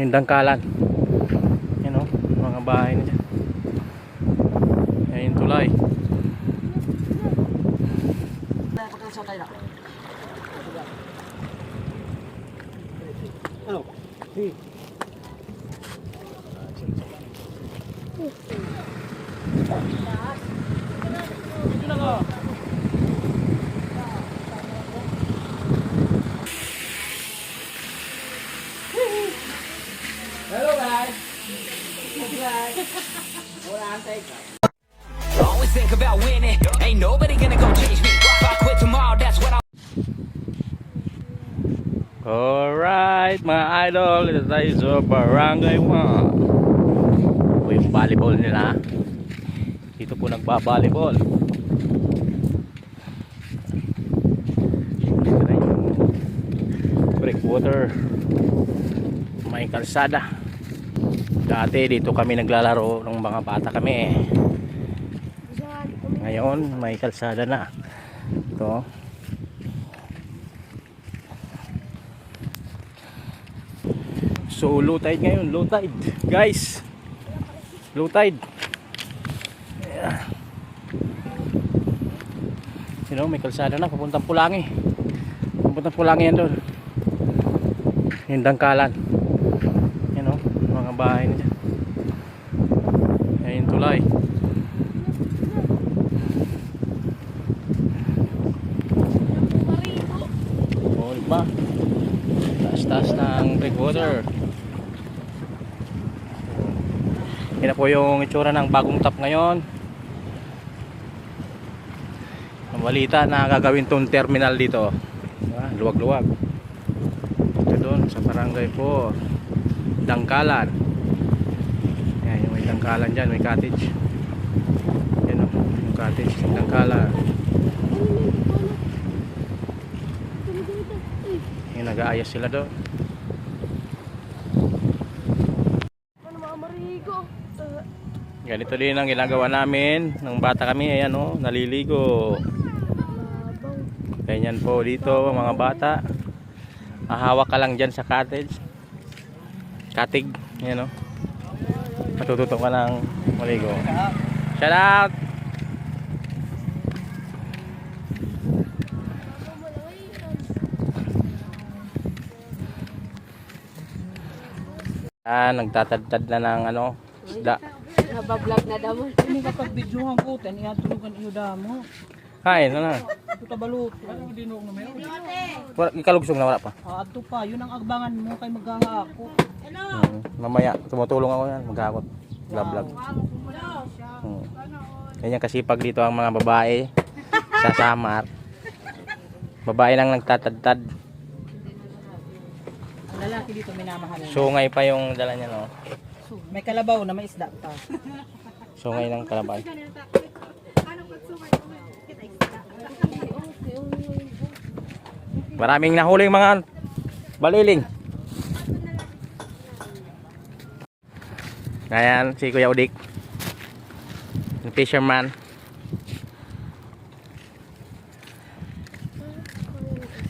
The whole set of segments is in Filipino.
yung dangkalan. Yan o mga bahay na dyan. Yan yung tulay Always think about winning. Ain't nobody gonna go change me. If I quit tomorrow, that's what I. Alright mga idol, ito tayo sa Barangay 1 Ito yung volleyball nila. Dito po nagba-volleyball. Dito na yung breakwater. May kalsada Dati dito kami naglalaro ng mga bata kami Ngayon may kalsada na Ito So low tide ngayon, low tide. Guys. Low tide. Yeah. You know, may kalsada na papuntang Pulangi. Papuntang Pulangi yan doon. Yung dangkalan. Bahay na dyan. Yan yung tulay. Oh, di ba? Taas-taas ng breakwater. Yan na po yung itsura ng bagong tap ngayon. Ang balita na gagawin tong terminal dito. Diba? Luwag-luwag. Ito doon sa barangay po. Dangkalan. Dangkalan dyan. May cottage. Yan o. Yung cottage. Dangkalan. Yung nag-aayos sila? Uh, Ganito din ang ginagawa namin nung bata kami, ayan oh, naliligo. Ganyan po dito mga bata. Ahawak ka lang dyan sa cottage. Katig, ayan oh. Matututo ka ng maligo. Shout out! Ah, nagtatadtad na ng ano, isda. Nabablog na daw. Ini kapag videohan ko, tan iya tulugan iyo damo. Kain, ano na. Ito tabalot. Ano dinog na meron? Wala- Ikalugsong na wala pa. Ah, adto pa, yun ang agbangan mo kay maghahako. Hmm. Mamaya, tumutulong ako yan, maghakot. Vlog-vlog. Hmm. Ganyan kasipag dito ang mga babae sa Samar. Babae lang nagtatadtad. Ang lalaki dito minamahal. Sungay pa yung dala niya, no? May kalabaw na may isda pa. Sungay ng kalabay. Maraming nahuling mga baliling. Ayan, si Kuya Udik. Fisherman.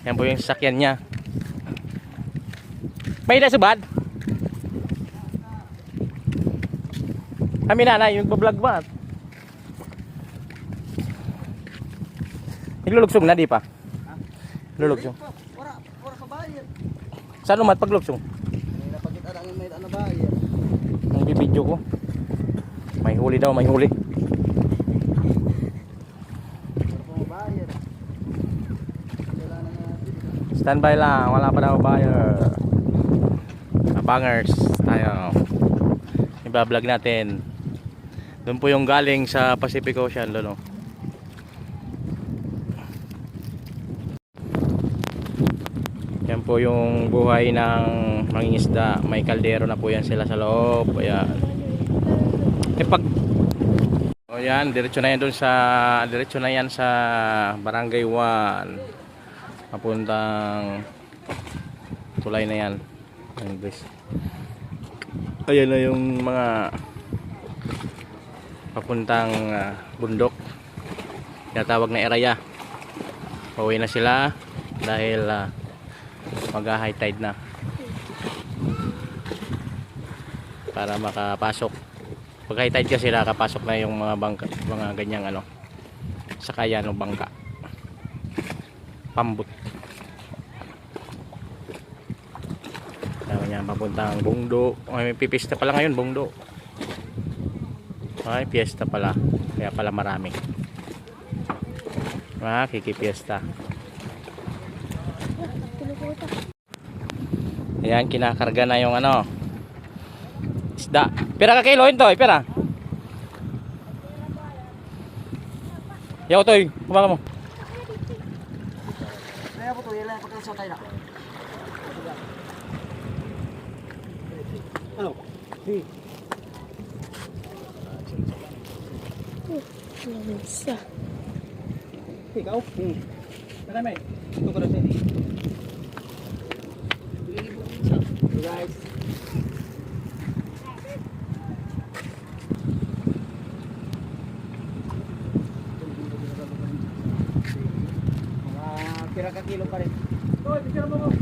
Yan po yung sasakyan niya. May nasubad? Kami nanay, yung vlog ba? Naglulugsong na, di pa? Lulugsong. Ora, ora sa bayan. Saan umat paglugsong? May napakita lang may ano bayan. Ang bibidyo ko. May huli daw, may huli. Wala. Standby lang, wala pa daw buyer. Abangers tayo. Iba-vlog natin. Doon po yung galing sa Pacific Ocean, doon Yan po yung buhay ng mangingisda. May kaldero na po yan sila sa loob. Ayan. Eh pag O yan, diretso na yan doon sa diretso na yan sa Barangay 1. Papuntang tulay na yan. Ayan guys. Ayan na yung mga papuntang ah, bundok. Tinatawag na area. Pauwi na sila dahil uh, mag high tide na. para makapasok. Pag high tide kasi nakapasok na yung mga bangka mga ganyang ano. Sakayan o bangka. Pambut Tama niya papuntang Bungdo. Ay may pipista pala ngayon Bungdo. Ay piyesta pala. Kaya pala marami. Ah kikipiesta Ayan, kinakarga na yung ano. Isda. Pira ka kilo ito, pira. Yaw toy, kumaka mo. Kaya po to, ilan pa kayo sa tayo na. Ano? Di. Lamisa. Ikaw? Hmm. May. Ito ko na sa Guys. Mga pira ka kilo pa rin. Oy, picture mo mo.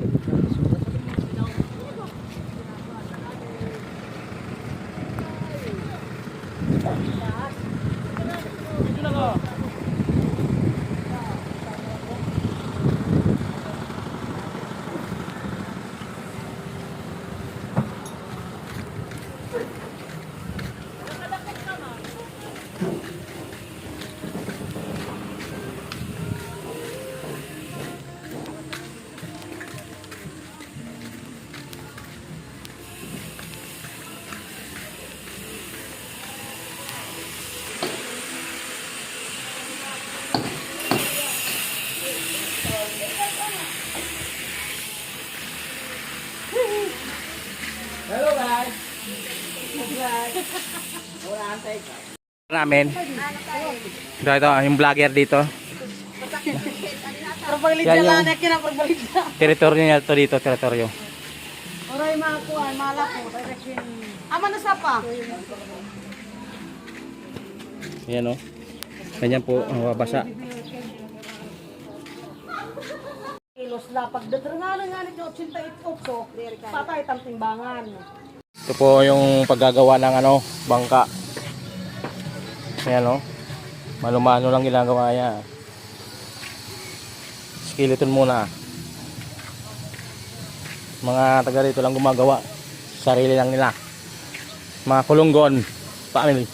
Namin. Ito, ito, yung vlogger dito. Perbalit Yan na yung- lang, na. Teritoryo niya to dito, teritoryo. Oray mga kuhan, malako. Ama na sapa. Ayan o. Ganyan po ang babasa. Kilos lapag. Dadrangalan nga nito, 88 patay tang timbangan. Ito po yung paggagawa ng ano, bangka. Ayan o. Malumano lang ginagawa niya. Skeleton muna. Mga taga rito lang gumagawa. Sarili lang nila. Mga kulunggon. Family.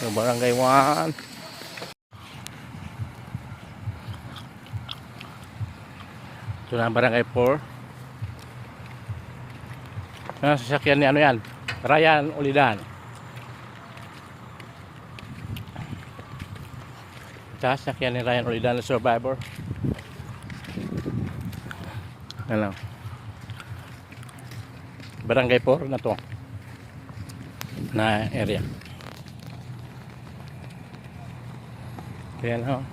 So, barangay 1. Ito na ang barangay 4. Ah, sasakyan ni ano yan? Ryan Ulidan. Sasakyan ni Ryan Ulidan na survivor. Ano? Barangay 4 na to. Na area. Kaya na,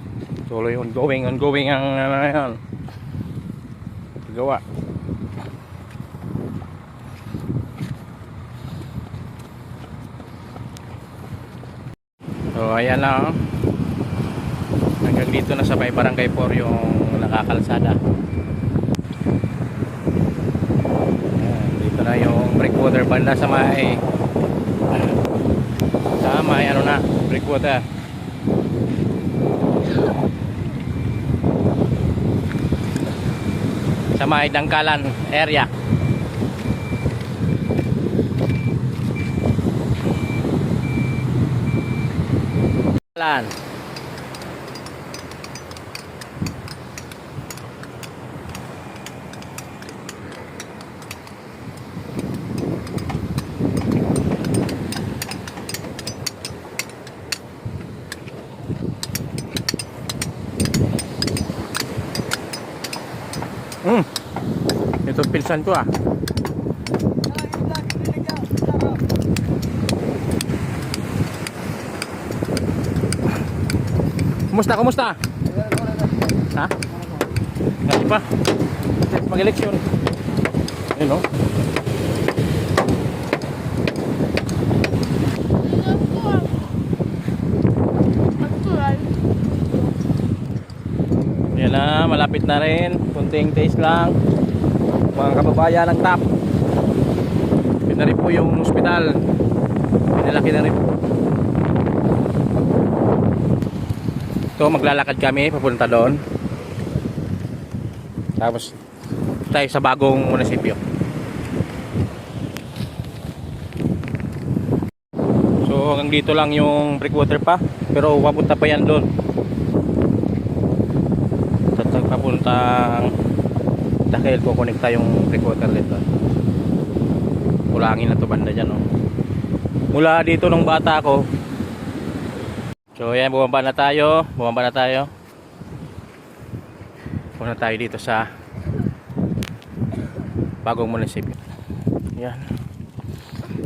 tuloy ongoing, ongoing ang ano yan. Gawa. So ayan lang oh. Hanggang dito na sa may barangay 4 yung nakakalsada. Ayan, dito na yung breakwater banda sa may sa may ano na breakwater. Sa may Dangkalan area. Lan. Hmm. Ito pinsan ko ah. Kumusta? Kumusta? Ha? Ngayon pa. Mag-eleksyon. Ayun oh. Yan na, malapit na rin. Kunting taste lang. mga kababayan ng TAP. Yun na rin po yung ospital. Pinalaki na rin po. So maglalakad kami papunta doon. Tapos tayo sa bagong munisipyo. So hanggang dito lang yung breakwater pa. Pero papunta pa yan doon. Tatag papuntang dahil kukonekta yung breakwater dito. Kulangin na to banda dyan. Oh. Mula dito nung bata ako. So yan, bumaba na tayo. Bumaba na tayo. Punta tayo dito sa bagong munisipyo. Yan.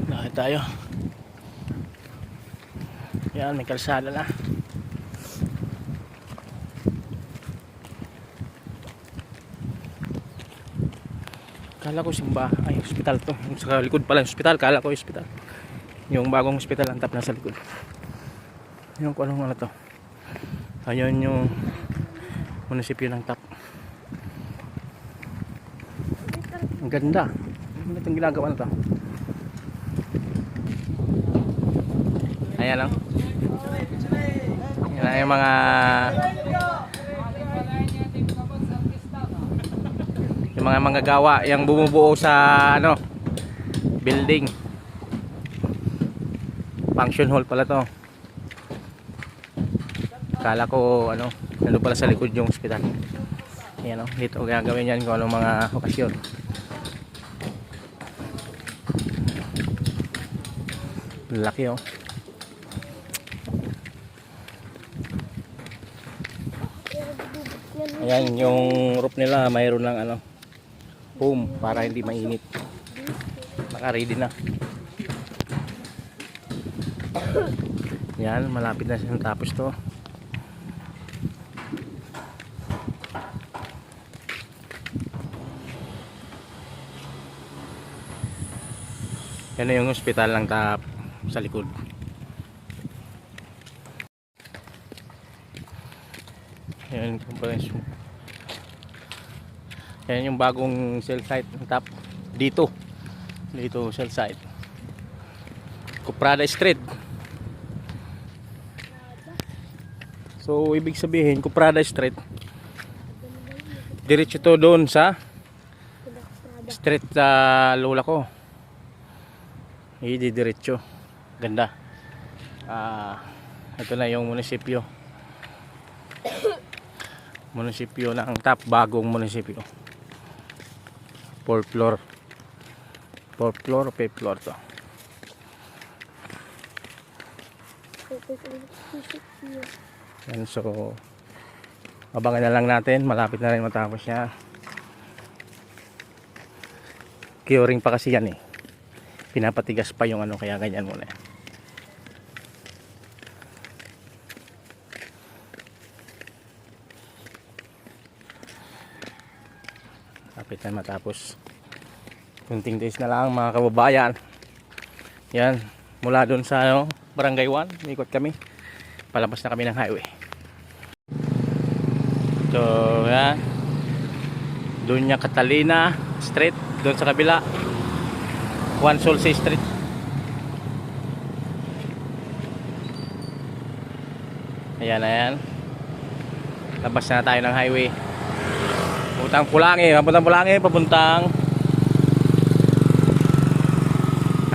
Lakad tayo. Yan, may kalsada na. Kala ko simba. Ay, hospital to. Sa likod pala yung hospital. Kala ko hospital. Yung bagong hospital ang tap nasa likod. Yung kung anong ano to. Ayun yung munisipyo ng tap. Ang ganda. Ano itong ginagawa na to? Ayan lang. Yan ang mga yung mga manggagawa yung bumubuo sa ano building function hall pala to kala ko ano nandun pala sa likod yung hospital yan o dito gagawin yan kung anong mga okasyon laki oh Ayan, yung roof nila mayroon ng ano, foam para hindi mainit. Naka-ready na. Yan, malapit na siya tapos to. Yan na yung hospital ng tap sa likod. Yan. Yan yung bagong cell site ng top dito. Dito cell site. Kuprada Street. So ibig sabihin Kuprada Street diretso to doon sa street sa lola ko. Hindi diretso. Ganda. Ah, ito na yung munisipyo. Munisipyo ng top bagong munisipyo. 4th floor. 4th floor o 5th floor to. Yan so abangan na lang natin. Malapit na rin matapos niya curing pa kasi yan eh pinapatigas pa yung ano kaya ganyan muna Lapit na matapos. Kunting days na lang mga kababayan. Yan. Mula doon sa ano, Barangay 1. Ikot kami. Palabas na kami ng highway. So, yan. Doon niya Catalina Street. Doon sa kabila. Juan Solce Street. Ayan, ayan. Labas na tayo ng highway. Papuntang Pulangi, papuntang Pulangi, papuntang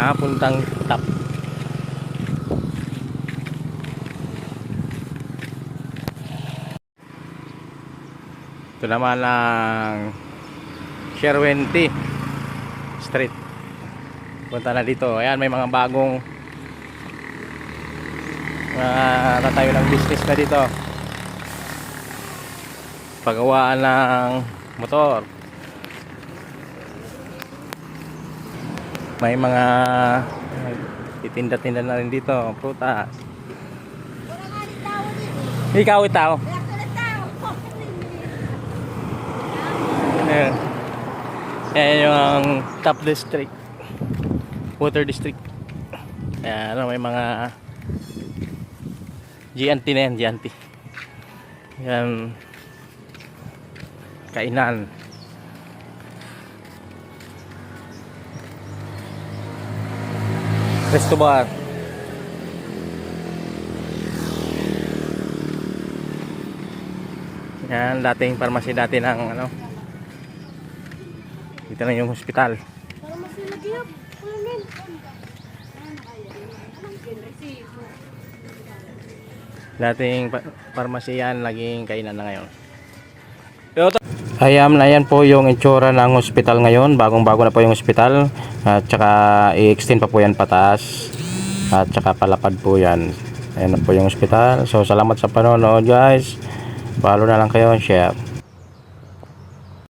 Ah, puntang tap. Ito naman ang Sherwenti Street. Punta na dito. Ayan, may mga bagong uh, tatayo ng business na dito. Pagawaan ng motor may mga titinda-tinda na rin dito prutas ikaw itaw. Ayan yung top district water district Ayan, ano, may mga GNT na yan, GNT. Yan. Kainan. Resto bar. Yan, dating pharmacy dati ng ano. Dito na yung hospital. Pharmacy lagi Dating pa- pharmacy yan, naging kainan na ngayon. Ayan, na yan po yung itsura ng hospital ngayon. Bagong-bago na po yung hospital. At saka i-extend pa po yan pataas. At saka palapad po yan. Ayan na po yung hospital. So, salamat sa panonood guys. Follow na lang kayo, share.